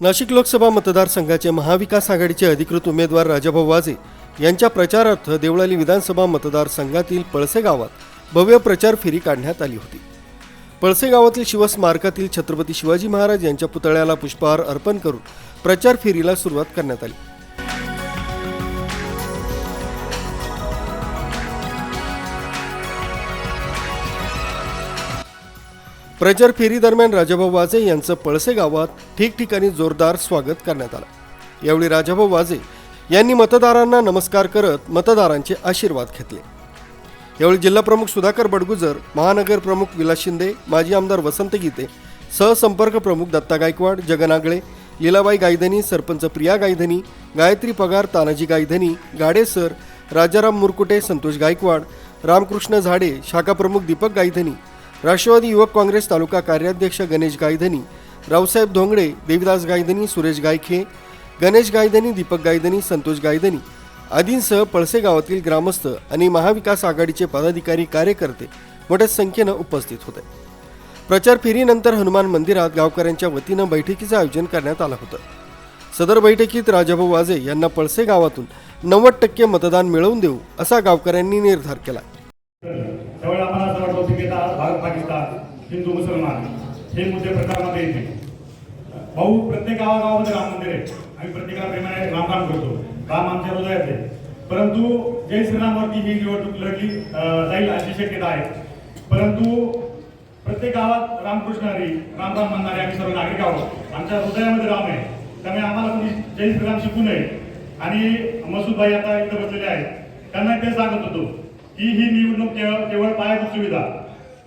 नाशिक लोकसभा मतदारसंघाचे महाविकास आघाडीचे अधिकृत उमेदवार राजाभाऊ वाजे यांच्या प्रचारार्थ देवळाली विधानसभा मतदारसंघातील पळसे गावात भव्य प्रचार फेरी काढण्यात आली होती. पळसे गावातील शिवस्मारकातील छत्रपती शिवाजी महाराज यांच्या पुतळ्याला पुष्पहार अर्पण करून प्रचार फेरीला सुरुवात करण्यात आली. प्रचार फेरीदरम्यान राजाभाऊ वाजे यांचं पळसे गावात ठिकठिकाणी जोरदार स्वागत करण्यात आलं. यावेळी राजाभाऊ वाजे यांनी मतदारांना नमस्कार करत मतदारांचे आशीर्वाद घेतले. यावेळी जिल्हाप्रमुख सुधाकर बडगुजर महानगर प्रमुख विलास शिंदे माजी आमदार वसंत गीते सहसंपर्क प्रमुख दत्ता गायकवाड जगनागळे लीलाबाई गायधनी सरपंच प्रिया गायधनी गायत्री पगार तानाजी गायधनी गाडेसर राजाराम मुरकुटे संतोष गायकवाड रामकृष्ण झाडे शाखाप्रमुख दीपक गायधनी राष्ट्रवादी युवक काँग्रेस तालुका कार्याध्यक्ष गणेश गायधनी रावसाहेब धोंगडे देविदास गायधनी सुरेश गायखे गणेश गायधनी दीपक गायधनी संतोष गायधनी आदींसह पळसे गावातील ग्रामस्थ आणि महाविकास आघाडीचे पदाधिकारी कार्यकर्ते मोठ्या संख्येनं उपस्थित होते. प्रचार फेरीनंतर हनुमान मंदिरात गावकऱ्यांच्या वतीनं बैठकीचं आयोजन करण्यात आलं होतं. सदर बैठकीत राजाभाऊ वाजे यांना पळसे गावातून नव्वद टक्के मतदान मिळवून देऊ असा गावकऱ्यांनी निर्धार केला. त्यावेळी आम्हाला असं वाटत होतं की आता भारत पाकिस्तान हिंदू मुसलमान हे मुद्दे प्रकारामध्ये येतील. भाऊ प्रत्येक गावागावामध्ये राम मंदिर आहे. आम्ही प्रत्येकाला प्रेमाने रामकाम करतो. राम आमच्या हृदयात आहे परंतु जय श्रीरामवरती ही निवडणूक लढली जाईल अशी शक्यता आहे. परंतु प्रत्येक गावात रामकृष्ण हरी रामराम म्हणणारे आम्ही सर्व नागरिक आहोत. आमच्या हृदयामध्ये राम आहे. त्यामुळे आम्हाला कोणी जय श्रीराम शिकू नये. आणि मसूद भाई आता इथं बसलेले आहेत. त्यांना ते सांगत होतो ही ही निवडणूक केवळ केवळ पायाभूत सुविधा.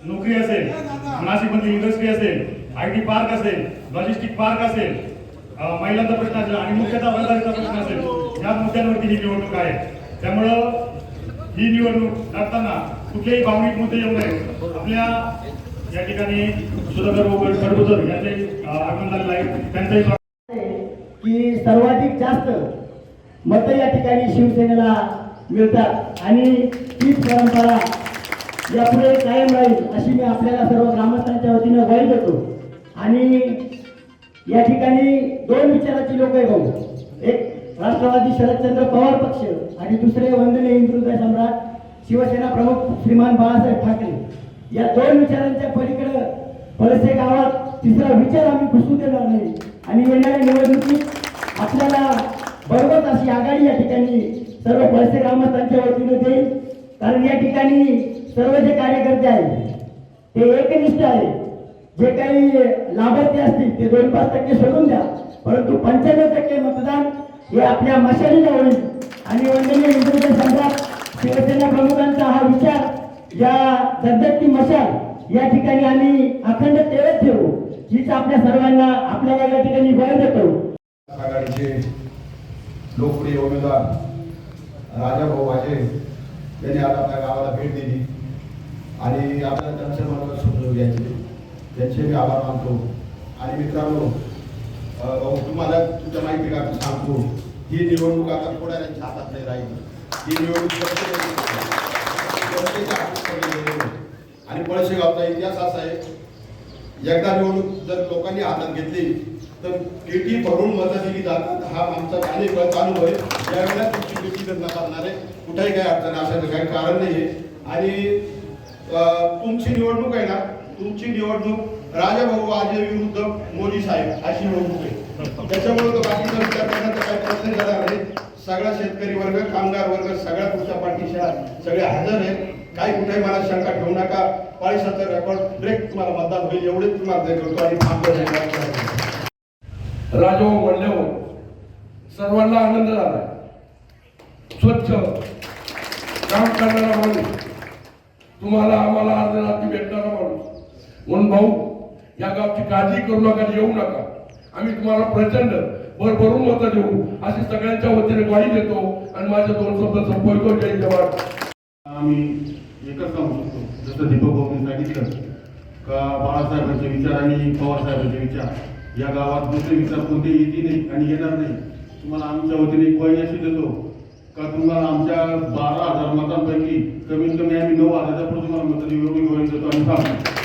नोकरी असेल नाशिकमध्ये इंडस्ट्री असेल आय टी पार्क असेल लॉजिस्टिक पार्क असेल महिलांचा प्रश्न असेल आणि मुख्यतः वंचितचा प्रश्न असेल या मुद्द्यांवरती ही निवडणूक आहे. त्यामुळं ही निवडणूक करताना कुठलेही भावनिक मुद्दे येऊ नये. आपल्या या ठिकाणी सुधाकर खडबुजर यांचे आगमन झालेलं आहे. त्यांचंही की सर्वाधिक जास्त मत या ठिकाणी शिवसेनेला मिळतात. आणि तीच परंपरा यापुढे कायम राहील अशी मी आपल्याला सर्व ग्रामस्थांच्या वतीनं ग्वाही देतो. आणि या ठिकाणी दोन विचाराची लोक आहे भाऊ. एक राष्ट्रवादी शरदचंद्र पवार पक्ष आणि दुसरे वंदनीय हिंदुदय सम्राट शिवसेना प्रमुख श्रीमान बाळासाहेब ठाकरे. या दोन विचारांच्या पलीकडे पळसे गावात तिसरा विचार आम्ही घुसू देणार नाही. आणि येणाऱ्या निवडणुकीत आपल्याला बरोबर अशी आघाडी या ठिकाणी सर्व पळसे त्यांच्या वतीने देईल. कारण या ठिकाणी सर्व जे कार्यकर्ते आहेत ते एकनिष्ठ आहे जे काही लाभार्थी असतील ते दोन पाच टक्के सोडून द्या. परंतु पंच्याण्णव टक्के मतदान हे आपल्या मशालीला होईल. आणि वंदनीय हिंदुत्व संघात शिवसेना प्रमुखांचा हा विचार या सध्याची मशाल या ठिकाणी आम्ही अखंड तेवत ठेवू हीच आपल्या सर्वांना आपल्याला या ठिकाणी बळ देतो. आघाडीचे लोकप्रिय उमेदवार राजाभाऊ वाजे यांनी आज आपल्या गावाला भेट दिली. आणि आपल्याला त्यांचं मनोगत समजून घ्यायचे. त्यांचे मी आभार मानतो. आणि मित्रांनो भाऊ तुम्हाला तुमच्या माहिती का सांगतो. ही निवडणूक आता कोणाच्या हातात नाही राहील. ही निवडणूक आणि पळशे गावचा इतिहास असा आहे एकदा निवडणूक जर लोकांनी हातात घेतली तर पेटी भरून मतं दिली जातात. हा आमचा अनेक वेळा चालू आहे. ज्यावेळेला तुमची पेटी जर नकारणार आहे कुठेही काही अडचण असायचं काही कारण नाही आहे आणि तुमची निवडणूक आहे ना तुमची निवडणूक राजाभाऊ आजे विरुद्ध मोदी साहेब अशी निवडणूक आहे. त्याच्यामुळे तो बाकीचा विचार करण्याचा काही प्रश्न झाला नाही. सगळा शेतकरी वर्ग कामगार वर्ग सगळ्या पुढच्या पाठीशा सगळे हजर आहेत. काही कुठेही मला शंका ठेवू नका. पाळीसाचा रेकॉर्ड ब्रेक तुम्हाला मतदान होईल एवढेच तुम्हाला ते करतो आणि थांबतो हो म्हणल्यावर सर्वांना आनंद झाला. स्वच्छ काम करणारा माणूस तुम्हाला आम्हाला अर्ध रात्री भेटणारा माणूस. म्हणून भाऊ या गावची काळजी करू नका येऊ नका. आम्ही तुम्हाला प्रचंड भरभरून मतं देऊ. अशी सगळ्यांच्या वतीने ग्वाही देतो आणि माझ्या दोन शब्द संपवतो. जय जवान. आम्ही एकच सांगू शकतो जसं दीपक भाऊनी सांगितलं का बाळासाहेबांचे विचार आणि पवार साहेबांचे विचार. या गावात दुसरे विचार कोणते येते नाही आणि येणार नाही. तुम्हाला आमच्या वतीने एक वयनाशी देतो का तुम्हाला आमच्या बारा हजार मतांपैकी कमीत कमी आम्ही नऊ तुम्हाला मतं देऊ एवढी ग्वाही देतो आणि सांगतो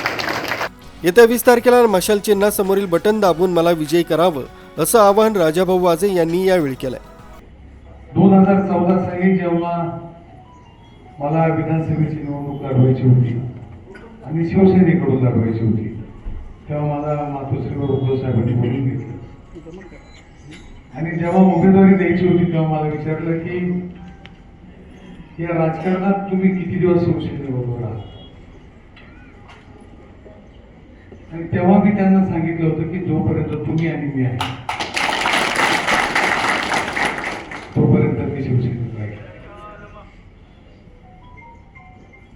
येत्या वीस तारखेला मशाल चिन्हासमोरील बटन दाबून मला विजयी करावं असं आवाहन राजाभाऊ वाजे यांनी यावेळी केलंय. दोन हजार चौदा साली जेव्हा मला विधानसभेची निवडणूक लढवायची होती आणि शिवसेनेकडून लढवायची होती. तेव्हा मला मातोश्रीवर उद्धव साहेबांनी बोलून घेतलं. आणि जेव्हा उमेदवारी द्यायची होती तेव्हा मला विचारलं की या राजकारणात तुम्ही किती दिवस शिवसेनेबरोबर आहात आणि तेव्हा मी त्यांना सांगितलं होतं की जोपर्यंत तुम्ही आणि मी आहे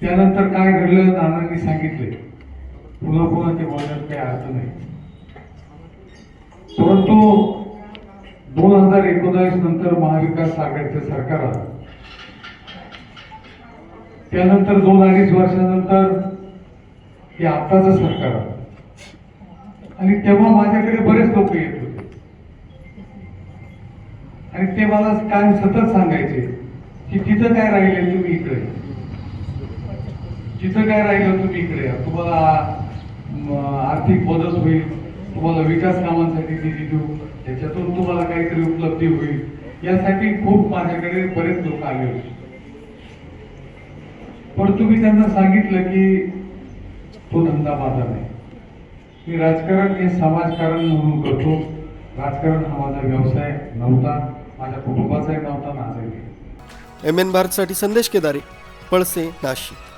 त्यानंतर काय घडलं नानांनी सांगितले. पुन्हा पुन्हा ते बोलण्यात काही अर्थ नाही. परंतु दोन हजार एकोणावीस नंतर महाविकास आघाडीचं सरकार आलं. त्यानंतर दोन अडीच वर्षानंतर हे आत्ताचं सरकार आलं. आणि तेव्हा माझ्याकडे बरेच लोक येत होते. आणि ते मला काय सतत सांगायचे की तिथं काय राहिले तुम्ही इकडे? तिथं काय राहिलं तुम्ही इकडे तुम्हाला आर्थिक मदत होईल तुम्हाला विकास कामांसाठी निधी देऊ त्याच्यातून तुम्हाला काहीतरी उपलब्धी होईल यासाठी खूप माझ्याकडे बरेच लोक आले होते. पण तुम्ही त्यांना सांगितलं की तो धंदा माझा नाही. मी राजकारण हे समाजकारण म्हणून करतो. राजकारण हा माझा व्यवसाय नव्हता माझ्या कुटुंबाचाही नव्हता माझाही एम एन भारतसाठी संदेश केदारे पळसे नाशिक.